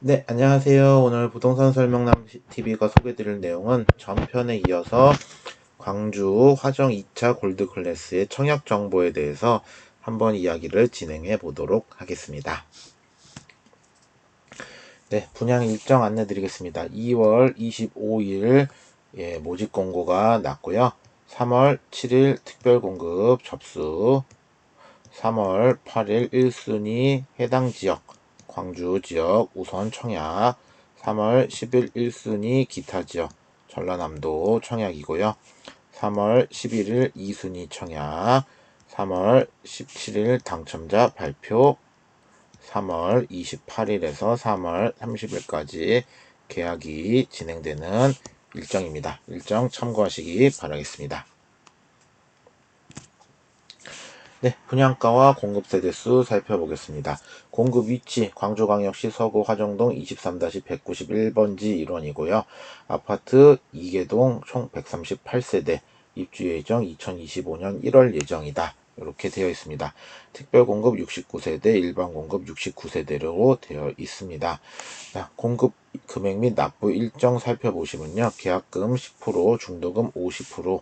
네, 안녕하세요. 오늘 부동산 설명남 TV가 소개드릴 내용은 전편에 이어서 광주 화정 2차 골드 클래스의 청약 정보에 대해서 한번 이야기를 진행해 보도록 하겠습니다. 네, 분양 일정 안내 드리겠습니다. 2월 25일 예, 모집 공고가 났고요. 3월 7일 특별 공급 접수, 3월 8일 1순위 해당 지역, 광주 지역 우선 청약, 3월 10일 1순위 기타 지역, 전라남도 청약이고요. 3월 11일 2순위 청약, 3월 17일 당첨자 발표, 3월 28일에서 3월 30일까지 계약이 진행되는 일정입니다. 일정 참고하시기 바라겠습니다. 네, 분양가와 공급 세대수 살펴보겠습니다. 공급 위치 광주광역시 서구 화정동 23-191번지 1원이고요. 아파트 2개동 총 138세대 입주 예정 2025년 1월 예정이다. 이렇게 되어 있습니다. 특별 공급 69세대, 일반 공급 69세대로 되어 있습니다. 자, 공급 금액 및 납부 일정 살펴보시면요. 계약금 10%, 중도금 50%,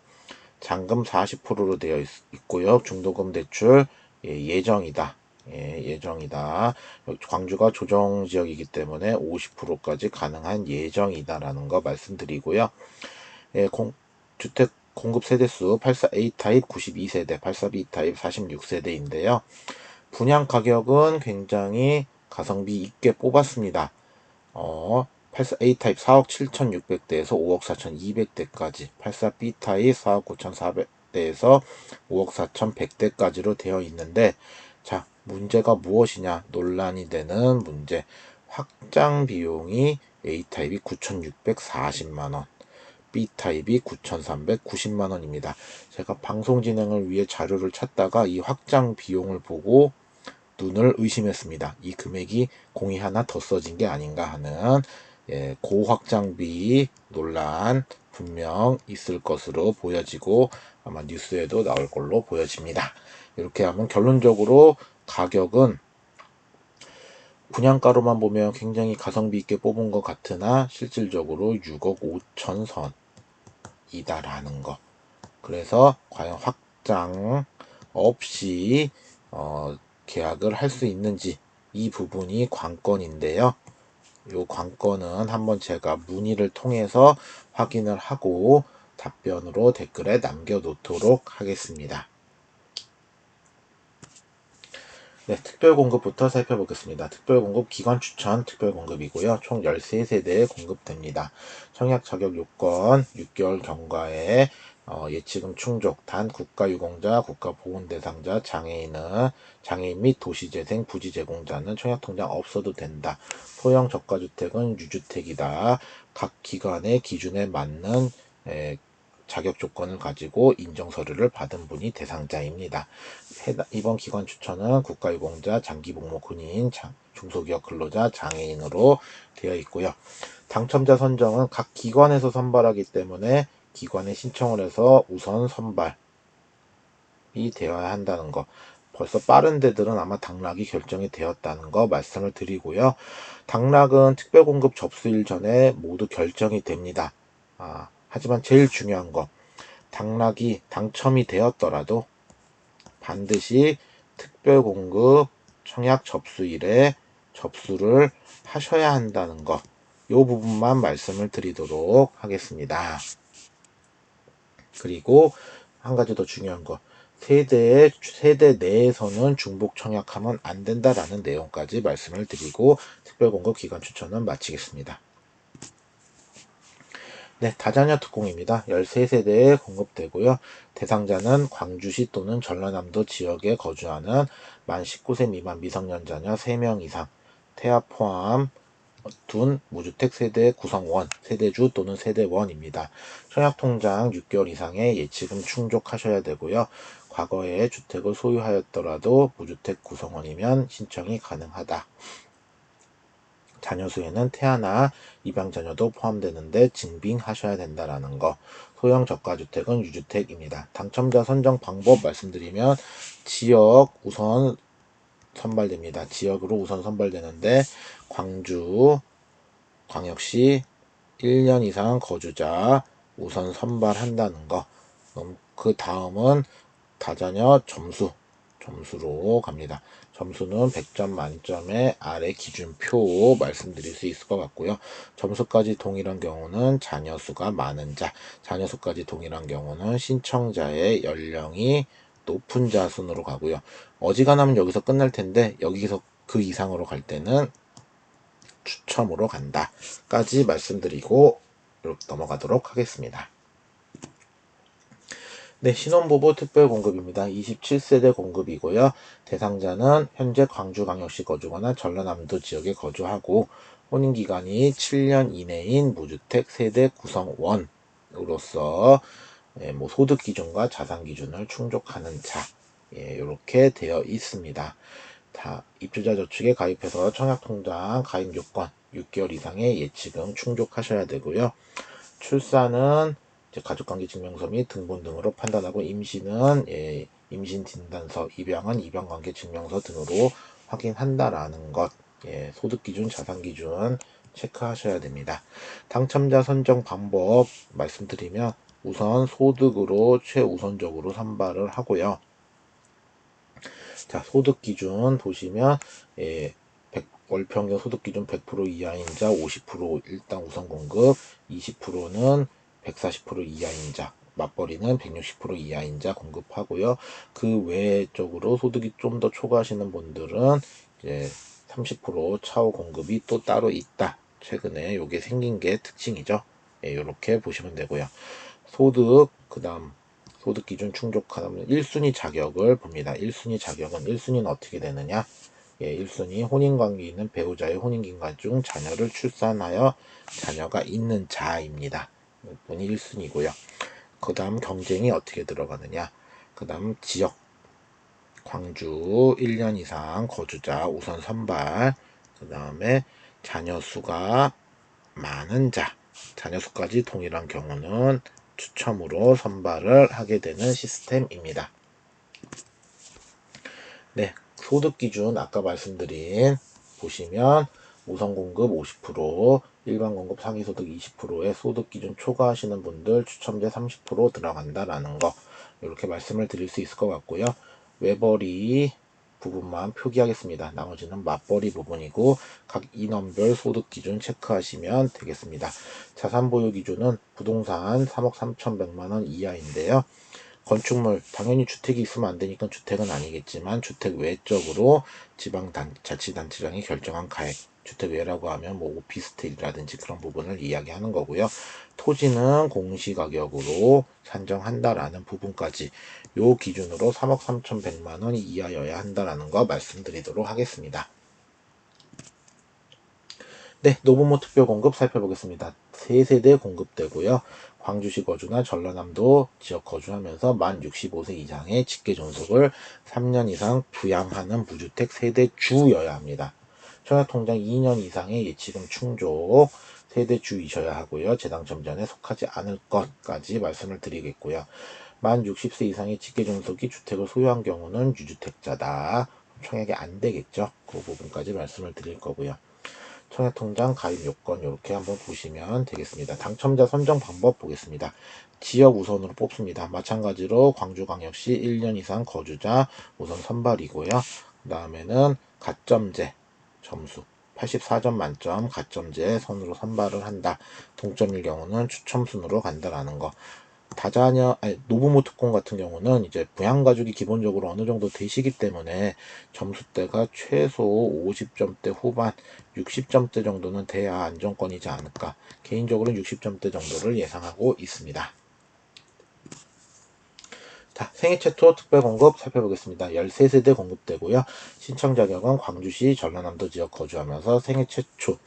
잔금 40%로 되어 있, 고요 중도금 대출 예, 정이다 예, 정이다 광주가 조정 지역이기 때문에 50%까지 가능한 예정이다라는 거 말씀드리고요. 예, 공, 주택 공급 세대수 84A 타입 92세대, 84B 타입 46세대인데요. 분양 가격은 굉장히 가성비 있게 뽑았습니다. 어, 84A 타입 4억 7,600대에서 5억 4,200대까지, 84B 타입 4억 9,400대에서 5억 4,100대까지로 되어 있는데, 자, 문제가 무엇이냐 논란이 되는 문제. 확장 비용이 A 타입이 9,640만 원, B 타입이 9,390만 원입니다. 제가 방송 진행을 위해 자료를 찾다가 이 확장 비용을 보고 눈을 의심했습니다. 이 금액이 공이 하나 더 써진 게 아닌가 하는 예, 고확장비 논란 분명 있을 것으로 보여지고 아마 뉴스에도 나올 걸로 보여집니다. 이렇게 하면 결론적으로 가격은 분양가로만 보면 굉장히 가성비 있게 뽑은 것 같으나 실질적으로 6억 5천 선이다라는 거. 그래서 과연 확장 없이 어, 계약을 할 수 있는지 이 부분이 관건인데요. 요 관건은 한번 제가 문의를 통해서 확인을 하고 답변으로 댓글에 남겨 놓도록 하겠습니다. 네, 특별공급부터 살펴보겠습니다. 특별공급 기관 추천 특별공급이고요. 총 13세대에 공급됩니다. 청약 자격 요건 6개월 경과에 어, 예치금 충족, 단 국가유공자, 국가보훈대상자, 장애인은 장애인 및 도시재생, 부지제공자는 청약통장 없어도 된다. 소형 저가주택은 유주택이다. 각 기관의 기준에 맞는 에, 자격 조건을 가지고 인정 서류를 받은 분이 대상자입니다. 이번 기관 추천은 국가유공자, 장기복무 군인, 중소기업 근로자, 장애인으로 되어 있고요. 당첨자 선정은 각 기관에서 선발하기 때문에 기관에 신청을 해서 우선 선발이 되어야 한다는 거. 벌써 빠른 데들은 아마 당락이 결정이 되었다는 거 말씀을 드리고요. 당락은 특별공급 접수일 전에 모두 결정이 됩니다. 아, 하지만 제일 중요한 거, 당락이 당첨이 되었더라도 반드시 특별공급 청약 접수일에 접수를 하셔야 한다는 거, 이 부분만 말씀을 드리도록 하겠습니다. 그리고 한 가지 더 중요한 거 세대의 세대 내에서는 중복 청약하면 안 된다라는 내용까지 말씀을 드리고 특별 공급 기간 추천은 마치겠습니다. 네, 다자녀 특공입니다. 13세대에 공급되고요. 대상자는 광주시 또는 전라남도 지역에 거주하는 만 19세 미만 미성년 자녀 3명 이상, 태아 포함 둔 무주택 세대 구성원, 세대주 또는 세대원입니다. 청약통장 6개월 이상의 예치금 충족하셔야 되고요. 과거에 주택을 소유하였더라도 무주택 구성원이면 신청이 가능하다. 자녀 수에는 태아나 입양 자녀도 포함되는데 증빙하셔야 된다라는 거. 소형 저가주택은 유주택입니다. 당첨자 선정 방법 말씀드리면 지역 우선 선발됩니다. 지역으로 우선 선발되는데 광주, 광역시 1년 이상 거주자 우선 선발한다는 거. 그 다음은 다자녀 점수, 점수로 갑니다. 점수는 100점 만점의 아래 기준표 말씀드릴 수 있을 것 같고요. 점수까지 동일한 경우는 자녀 수가 많은 자, 자녀 수까지 동일한 경우는 신청자의 연령이 높은 자 순으로 가고요. 어지간하면 여기서 끝날 텐데 여기서 그 이상으로 갈 때는 추첨으로 간다까지 말씀드리고 넘어가도록 하겠습니다. 네, 신혼부부 특별 공급입니다. 27세대 공급이고요. 대상자는 현재 광주광역시 거주거나 전라남도 지역에 거주하고 혼인 기간이 7년 이내인 무주택 세대 구성원으로서 예, 뭐 소득 기준과 자산 기준을 충족하는 자 예, 이렇게 되어 있습니다. 다 입주자 저축에 가입해서 청약통장 가입 요건 6개월 이상의 예치금 충족하셔야 되고요. 출산은 가족관계 증명서 및 등본 등으로 판단하고 임신은 예, 임신 진단서, 입양은 입양관계 증명서 등으로 확인한다라는 것. 예, 소득 기준, 자산 기준 체크하셔야 됩니다. 당첨자 선정 방법 말씀드리면 우선 소득으로 최우선적으로 선발을 하고요. 자, 소득 기준 보시면 예, 100, 월평균 소득 기준 100% 이하인 자 50% 일단 우선 공급, 20%는 140% 이하인 자, 맞벌이는 160% 이하인 자 공급하고요. 그 외적으로 소득이 좀 더 초과하시는 분들은 이제 30% 차후 공급이 또 따로 있다. 최근에 이게 생긴 게 특징이죠. 예, 이렇게 보시면 되고요. 소득, 그 다음 소득 기준 충족하면 1순위 자격을 봅니다. 1순위 자격은 1순위는 어떻게 되느냐? 예, 1순위 혼인관계 있는 배우자의 혼인기간 중 자녀를 출산하여 자녀가 있는 자입니다. 분이 1순위고요. 그 다음 경쟁이 어떻게 들어가느냐? 그 다음 지역 광주 1년 이상 거주자 우선 선발 그 다음에 자녀 수가 많은 자 자녀 수까지 동일한 경우는 추첨으로 선발을 하게 되는 시스템입니다. 네, 소득 기준 아까 말씀드린 보시면 우선 공급 50%, 일반 공급 상위 소득 20%의 소득 기준 초과하시는 분들 추첨제 30% 들어간다라는 거 이렇게 말씀을 드릴 수 있을 것 같고요. 외벌이 부분만 표기하겠습니다. 나머지는 맞벌이 부분이고 각 인원별 소득 기준 체크하시면 되겠습니다. 자산 보유 기준은 부동산 3억 3,100만 원 이하인데요. 건축물 당연히 주택이 있으면 안 되니까 주택은 아니겠지만 주택 외적으로 지방 자치단체장이 결정한 가액 주택 외라고 하면 뭐 오피스텔이라든지 그런 부분을 이야기하는 거고요. 토지는 공시가격으로 산정한다라는 부분까지 요 기준으로 3억 3,100만 원 이하여야 한다라는 거 말씀드리도록 하겠습니다. 네, 노부모 특별 공급 살펴보겠습니다. 3세대 공급되고요. 광주시 거주나 전라남도 지역 거주하면서 만 65세 이상의 직계 존속을 3년 이상 부양하는 무주택 세대 주여야 합니다. 청약통장 2년 이상의 예치금 충족 세대 주이셔야 하고요. 재당첨 전에 속하지 않을 것까지 말씀을 드리겠고요. 만 60세 이상의 직계종속이 주택을 소유한 경우는 유주택자다. 청약이 안 되겠죠. 그 부분까지 말씀을 드릴 거고요. 청약통장 가입 요건 이렇게 한번 보시면 되겠습니다. 당첨자 선정 방법 보겠습니다. 지역 우선으로 뽑습니다. 마찬가지로 광주광역시 1년 이상 거주자 우선 선발이고요. 그 다음에는 가점제 점수 84점 만점 가점제 선으로 선발을 한다. 동점일 경우는 추첨순으로 간다라는 거. 다자녀 아니 노부모 특공 같은 경우는 이제 부양 가족이 기본적으로 어느 정도 되시기 때문에 점수대가 최소 50점대 후반 60점대 정도는 돼야 안정권이지 않을까 개인적으로는 60점대 정도를 예상하고 있습니다. 자, 생애 최초 특별 공급 살펴보겠습니다. 13세대 공급되고요. 신청 자격은 광주시 전라남도 지역 거주하면서 생애 최초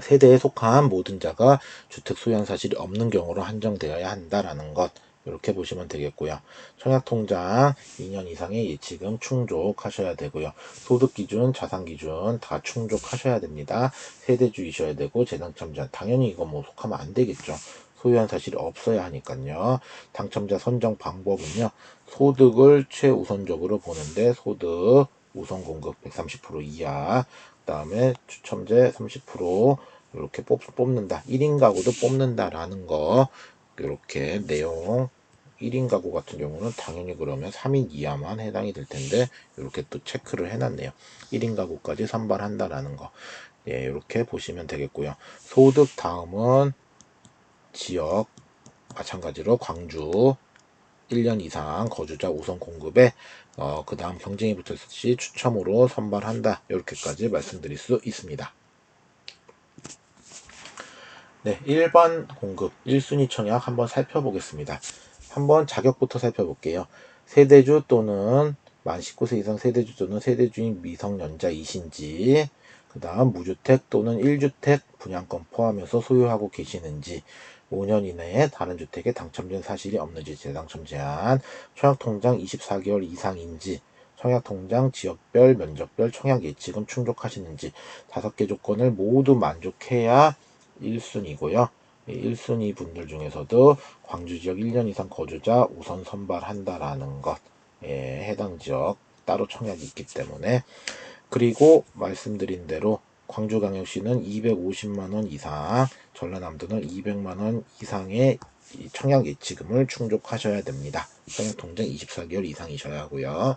세대에 속한 모든 자가 주택 소유한 사실이 없는 경우로 한정되어야 한다라는 것 이렇게 보시면 되겠고요. 청약통장 2년 이상의 예치금 충족하셔야 되고요. 소득기준, 자산기준 다 충족하셔야 됩니다. 세대주이셔야 되고 재당첨자 당연히 이거 뭐 속하면 안 되겠죠. 소유한 사실이 없어야 하니까요. 당첨자 선정 방법은요. 소득을 최우선적으로 보는데 소득 우선 공급 130% 이하 다음에 추첨제 30% 이렇게 뽑, 뽑는다. 1인 가구도 뽑는다라는 거 이렇게 내용 1인 가구 같은 경우는 당연히 그러면 3인 이하만 해당이 될 텐데 이렇게 또 체크를 해놨네요. 1인 가구까지 선발한다라는 거. 예, 이렇게 보시면 되겠고요. 소득 다음은 지역 마찬가지로 광주 1년 이상 거주자 우선 공급에 어, 그 다음 경쟁이 붙었을 시 추첨으로 선발한다. 이렇게까지 말씀드릴 수 있습니다. 네, 1번 공급 1순위 청약 한번 살펴보겠습니다. 한번 자격부터 살펴볼게요. 세대주 또는 만 19세 이상 세대주 또는 세대주인 미성년자이신지 그 다음 무주택 또는 1주택 분양권 포함해서 소유하고 계시는지 5년 이내에 다른 주택에 당첨된 사실이 없는지 재당첨 제한 청약통장 24개월 이상인지 청약통장 지역별 면적별 청약 예치금 충족하시는지 다섯 개 조건을 모두 만족해야 1순위고요. 1순위 분들 중에서도 광주 지역 1년 이상 거주자 우선 선발한다라는 것 예, 해당 지역 따로 청약이 있기 때문에 그리고 말씀드린 대로 광주광역시는 250만 원 이상, 전라남도는 200만 원 이상의 청약 예치금을 충족하셔야 됩니다. 청약 통장 24개월 이상이셔야 하고요.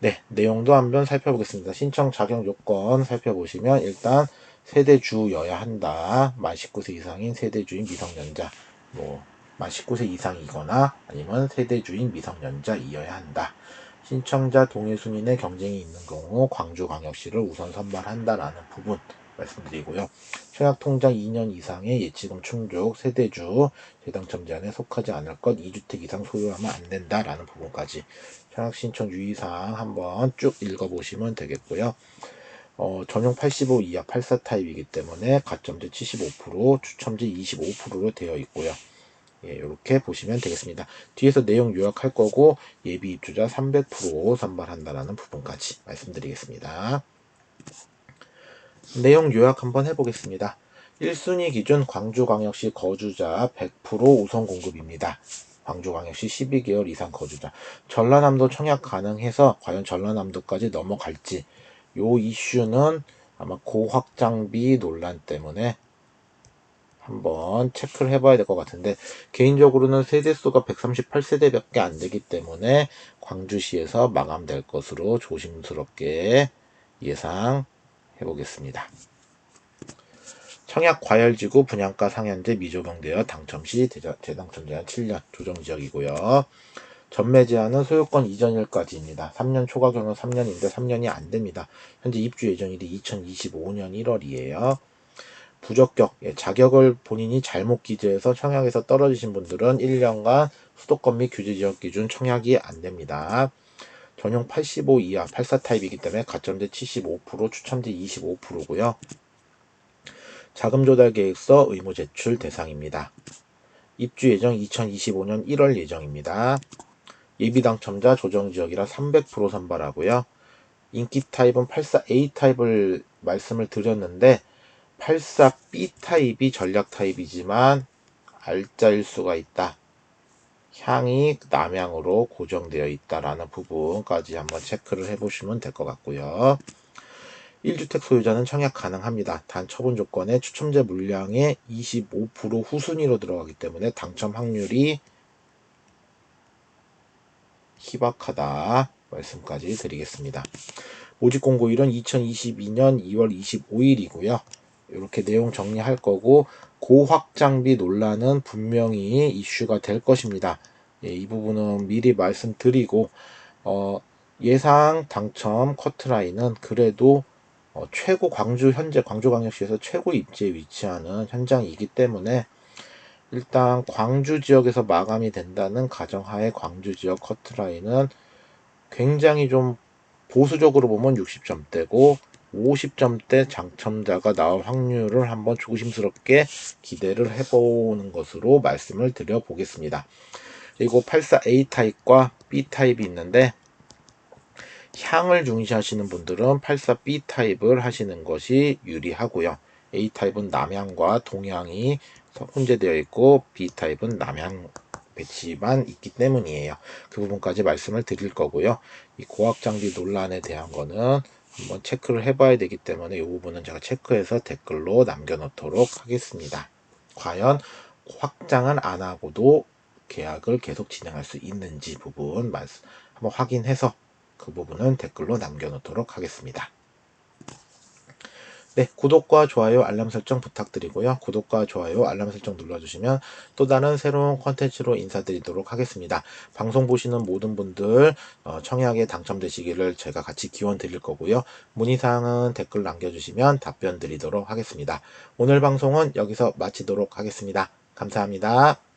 네, 내용도 한번 살펴보겠습니다. 신청 자격 요건 살펴보시면 일단 세대주여야 한다. 만 19세 이상인 세대주인 미성년자, 뭐, 만 19세 이상이거나 아니면 세대주인 미성년자이어야 한다. 신청자 동일 순위의 경쟁이 있는 경우 광주광역시를 우선 선발한다라는 부분 말씀드리고요. 청약통장 2년 이상의 예치금 충족, 세대주, 재당첨 제한에 속하지 않을 것, 2주택 이상 소유하면 안 된다라는 부분까지 청약신청 유의사항 한번 쭉 읽어보시면 되겠고요. 어, 전용 85 이하 84 타입이기 때문에 가점제 75%, 추첨제 25%로 되어 있고요. 예, 이렇게 보시면 되겠습니다. 뒤에서 내용 요약할 거고 예비 입주자 300% 선발한다라는 부분까지 말씀드리겠습니다. 내용 요약 한번 해보겠습니다. 1순위 기준 광주광역시 거주자 100% 우선 공급입니다. 광주광역시 12개월 이상 거주자. 전라남도 청약 가능해서 과연 전라남도까지 넘어갈지 요 이슈는 아마 고확장비 논란 때문에 한번 체크를 해봐야 될 것 같은데 개인적으로는 세대수가 138세대밖에 안 되기 때문에 광주시에서 마감될 것으로 조심스럽게 예상해 보겠습니다. 청약 과열지구 분양가 상한제 미조정되어 당첨 시 재당첨 제한 7년 조정지역이고요. 전매 제한은 소유권 이전일까지입니다. 3년 초과 경우 3년인데 3년이 안 됩니다. 현재 입주 예정일이 2025년 1월이에요. 부적격, 예, 자격을 본인이 잘못 기재해서 청약에서 떨어지신 분들은 1년간 수도권 및 규제지역 기준 청약이 안 됩니다. 전용 85 이하 84 타입이기 때문에 가점제 75%, 추첨제 25%고요. 자금 조달 계획서 의무 제출 대상입니다. 입주 예정 2025년 1월 예정입니다. 예비 당첨자 조정 지역이라 300% 선발하고요. 인기 타입은 84A 타입을 말씀을 드렸는데 84B 타입이 전략 타입이지만 알짜일 수가 있다. 향이 남향으로 고정되어 있다라는 부분까지 한번 체크를 해보시면 될 것 같고요. 1주택 소유자는 청약 가능합니다. 단 처분 조건에 추첨제 물량의 25% 후순위로 들어가기 때문에 당첨 확률이 희박하다 말씀까지 드리겠습니다. 모집 공고 일은 2022년 2월 25일이고요. 이렇게 내용 정리할 거고 고확장비 논란은 분명히 이슈가 될 것입니다. 예, 이 부분은 미리 말씀드리고 어, 예상 당첨 커트라인은 그래도 어, 최고 광주 현재 광주광역시에서 최고 입지에 위치하는 현장이기 때문에 일단 광주 지역에서 마감이 된다는 가정하에 광주 지역 커트라인은 굉장히 좀 보수적으로 보면 60점대고 50점대 당첨자가 나올 확률을 한번 조심스럽게 기대를 해보는 것으로 말씀을 드려 보겠습니다. 그리고 84A 타입과 B 타입이 있는데 향을 중시하시는 분들은 84B 타입을 하시는 것이 유리하고요. A 타입은 남향과 동향이 혼재되어 있고 B 타입은 남향 배치만 있기 때문이에요. 그 부분까지 말씀을 드릴 거고요. 이 고학장비 논란에 대한 거는 한번 체크를 해봐야 되기 때문에 이 부분은 제가 체크해서 댓글로 남겨놓도록 하겠습니다. 과연 확장은 안 하고도 계약을 계속 진행할 수 있는지 부분 한번 확인해서 그 부분은 댓글로 남겨놓도록 하겠습니다. 네, 구독과 좋아요, 알람 설정 부탁드리고요. 구독과 좋아요, 알람 설정 눌러주시면 또 다른 새로운 컨텐츠로 인사드리도록 하겠습니다. 방송 보시는 모든 분들 어, 청약에 당첨되시기를 제가 같이 기원 드릴 거고요. 문의사항은 댓글 남겨주시면 답변 드리도록 하겠습니다. 오늘 방송은 여기서 마치도록 하겠습니다. 감사합니다.